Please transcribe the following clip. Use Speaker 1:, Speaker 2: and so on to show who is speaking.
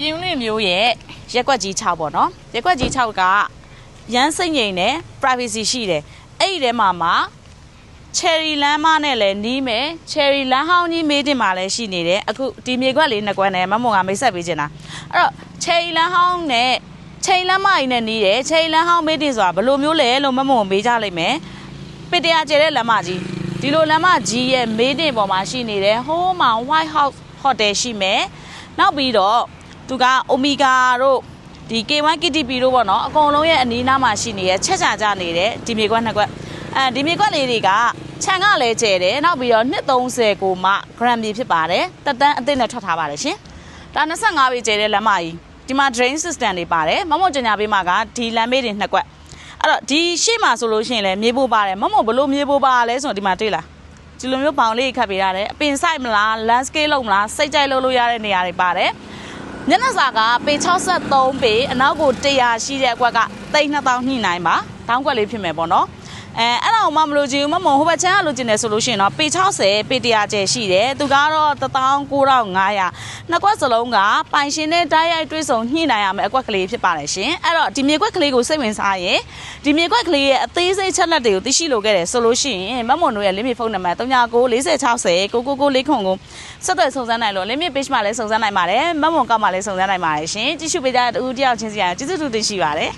Speaker 1: ပြင်းလွင့်မျိုးရဲ့ရက်ကွက်ကြီး6ပေါ့နော်ရက်ကွက်ကြီး6ကရမ်းစိတ်ငြိမ်တယ် privacy ရှိတယ်အဲ့ဒီထဲမှာမှာ cherry လမ်းမနဲ့လည်းနီးမယ် cherry လမ်းဟောင်းကြီးမေးတင်မှာလည်းရှိနေတယ်အခုဒီမြေကွက်လေးနှစ်ကွက်နဲ့မမုံကမိတ်ဆက်ပေးချင်တာအဲ့တော့ cherry လမ်းဟောင်းနဲ့ cherry လမ်းမကြီးနဲ့နီးတယ် cherry လမ်းဟောင်းမေးတင်ဆိုတာဘယ်လိုမျိုးလဲလို့မမုံမေးကြလိုက်မယ်ပစ်တရားကျဲတဲ့လမ်းမကြီးဒီလိုလမ်းမကြီးရဲ့မေးတင်ပေါ်မှာရှိနေတယ်ဟိုးမှာ white house hotel ရှိမယ်နောက်ပြီးတော့ သူက omega တို့ဒီ K1 KTP တို့ပေါ့နော်အကုန်လုံးရဲ့အနီးနားမှာရှိနေတဲ့ချက်ချာကြနေတဲ့ဒီမြေကွက်နှစ်ကွက်အဲဒီမြေကွက်လေးတွေကခြံကလည်းကျဲတယ်နောက်ပြီးတော့230ကိုမှ gram မြေဖြစ်ပါတယ်တက်တန်းအသစ်နဲ့ထွက်ထားပါတယ်ရှင်ဒါ25ပေကျဲတဲ့လမ်းမကြီးဒီမှာ drain system တွေပါတယ်မမုံကျညာပေးမှာကဒီလမ်းမေးတွေနှစ်ကွက်အဲ့တော့ဒီရှေ့မှာဆိုလို့ရှိရင်လည်းမြေပိုးပါတယ်မမုံဘလို့မြေပိုးပါလဲဆိုတော့ဒီမှာတွေ့လားဒီလိုမျိုးပေါင်လေးခတ်ပေးရတယ်အပင်ဆိုင်မလား landscape လုပ်မလားစိတ်ကြိုက်လုပ်လို့ရတဲ့နေရာတွေပါတယ် မျက်နှာစာကပေ63ပေအနောက်ကို100ရှိတဲ့အကွက်က3000ညှိနှိုင်းပါတောင်းကွက်လေးဖြစ်မယ်ပေါ့နော် အဲအဲ့ဒါကိုမှမလို့ချင်ဘူးမမုံဟိုဘက်ချမ်းကလို့ချင်တယ်ဆိုလို့ရှိရင်တော့ပေ60ပေ100ကျယ်ရှိတယ်သူကတော့19500နှစ်ကွက်စလုံးကပိုင်ရှင်နဲ့တိုက်ရိုက်တွေ့ဆုံညှိနှိုင်းရမယ်အကွက်ကလေးဖြစ်ပါတယ်ရှင်အဲ့တော့ဒီမြေကွက်ကလေးကိုစိတ်ဝင်စားရင်ဒီမြေကွက်ကလေးရဲ့အသေးစိတ်ချက်လက်တွေကိုသိရှိလိုခဲ့တယ်ဆိုလို့ရှိရင်မမုံတို့ရဲ့လင်းမြေဖုန်းနံပါတ်39 4060 999ခွန်ကိုဆက်သွယ်စုံစမ်းနိုင်လို့လင်းမြေ page မှာလည်းစုံစမ်းနိုင်ပါတယ်မမုံကောက်မှာလည်းစုံစမ်းနိုင်ပါတယ်ရှင်ကြည့်ရှုပေးကြတဲ့တူတယောက်ချင်းစီရကျေးဇူးတူတင်ရှိပါတယ်